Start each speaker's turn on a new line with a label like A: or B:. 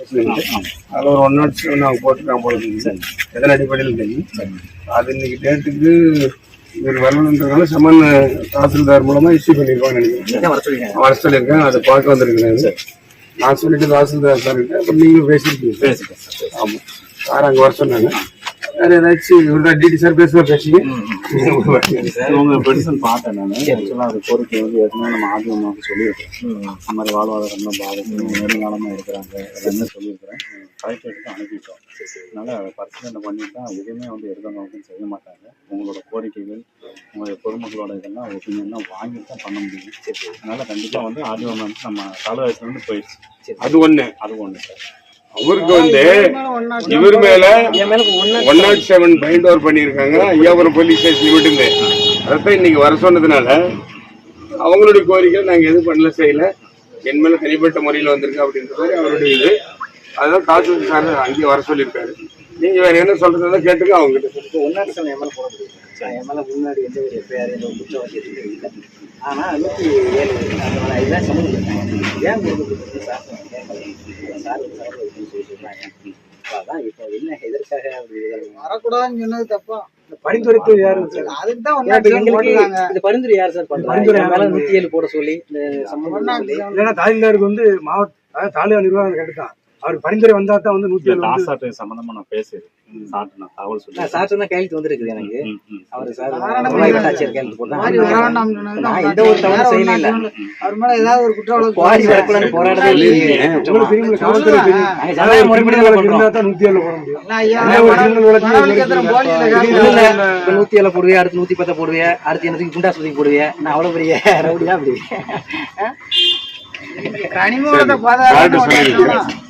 A: அதில் ஒரு one not seven அவங்க போட்டுருக்காங்க போல எதன் அடிப்படையில் தெரியும் அது இன்னைக்கு டேட்டுக்கு இவர் வரணுன்றதுனால சமன் தாசில்தார் மூலமா இஷ்யூ பண்ணியிருக்காங்க நினைக்கிறேன்.
B: வர
A: சொல்லியிருக்கேன் அதை பார்க்க வந்திருக்கிறாரு. நான் சொல்லிட்டு தாசில்தார் சார் அப்புறம் நீங்களும் பேசியிருக்கீங்க. ஆமாம் சார் அங்கே வர சொன்னாங்க. வேறு ஏதாச்சும் இவர்தான் டிடி சார் பேசுவா பேசிங்க
C: உங்க பெடிஷன் பார்த்தேன் நான். ஆக்சுவலாக அது கோரிக்கை வந்து ஏற்கனவே நம்ம ஆதியம் வந்து சொல்லியிருக்கேன் இந்த மாதிரி வாழ்வாதாரம் தான் பாதிக்கும். நெடுங்காலமாக இருக்கிறாங்க. எல்லாமே சொல்லியிருக்கிறேன்? கலெக்டருக்கு அனுப்பிட்டோம். அதனால பரிசீலனை பண்ணிட்டா எதுவுமே வந்து எடுத்தவங்க செய்ய மாட்டாங்க. உங்களோட கோரிக்கைகள் உங்களுடைய பொதுமக்களோட இதெல்லாம் ஒப்பீனியன்லாம் வாங்கி தான் பண்ண முடியும். அதனால கண்டிப்பாக வந்து ஆடியோ வந்து நம்ம தலைவயசுலேருந்து போயிடுச்சு.
A: அது ஒன்று
C: அது ஒன்று சார்.
A: அவருக்கு வந்து இவர் மேல one nought seven bind over பண்ணியிருக்காங்க. ஐயாபுரம் போலீஸ் ஸ்டேஷன் விட்டுருந்து அதான் இன்னைக்கு வர சொன்னதுனால அவங்களுடைய கோரிக்கை நாங்க எதுவும் பண்ணல செய்யல. என் மேல தனிப்பட்ட முறையில் வந்திருக்கு அப்படின்ற மாதிரி அவருடைய இது. அதான் தாசில்தார் சார் அங்கேயே வர சொல்லியிருக்காரு. நீங்க வேற என்ன சொல்றதா கேட்டுங்க அவங்க கிட்ட
B: என் மேல முன்னாடி எந்த ஒரு எஃப்ஐஆர் எந்த ஒரு குற்றவாளி எதுவுமே இல்லை ஆனா நூத்தி ஏழு அந்த இதுதான் சம்மந்தம் ஏன் கொடுக்குறது சார் கேட்கல சார் ஒரு சார் ஒரு சொல்லி சொல்றாங்க? அப்ப அதான் இப்போ என்ன எதற்காக அப்படி இது-
D: வரக்கூடாதுன்னு சொன்னது தப்பா?
E: பரிந்துரைத்து யாரு
D: அதுக்கு தான்
B: ஏன்னா இந்த பரிந்துரை யார் சார்
E: பரிந்துரை
B: மேல நூத்தி ஏழு போட சொல்லி சம்பந்தம்
E: இல்லைன்னா தாய்லாருக்கு வந்து மாவட்ட தாலுகா நிர்வாகம் கேட்டுதான் அவருக்கு பரிந்துரை வந்தா தான் வந்து நூத்தி ஏழு
C: சம்மந்தமாக நான் பேசியிருக்கேன்
B: சொன்னா கையெழுத்து வந்திருக்குது எனக்கு. அவர் சார் ஆட்சியர் கையெழுத்து போட்டாங்க எந்த ஒரு தவறு
D: வேற
B: செய்யல. இல்ல.
D: அவர் மேல ஏதாவது ஒரு
B: குவாரி வரக்கூடாது போராடவே இல்லையே.
E: நூத்தி
B: ஏழு போடுவியா? அடுத்து நூத்தி பத்த போடுவியா? அடுத்து எனக்கு குண்டா சுத்தி போடுவியா? நான் அவ்வளவு பெரிய ரவுடியா அப்படி.
A: சொல்லியிருக்கேன்
D: ஒண்ணு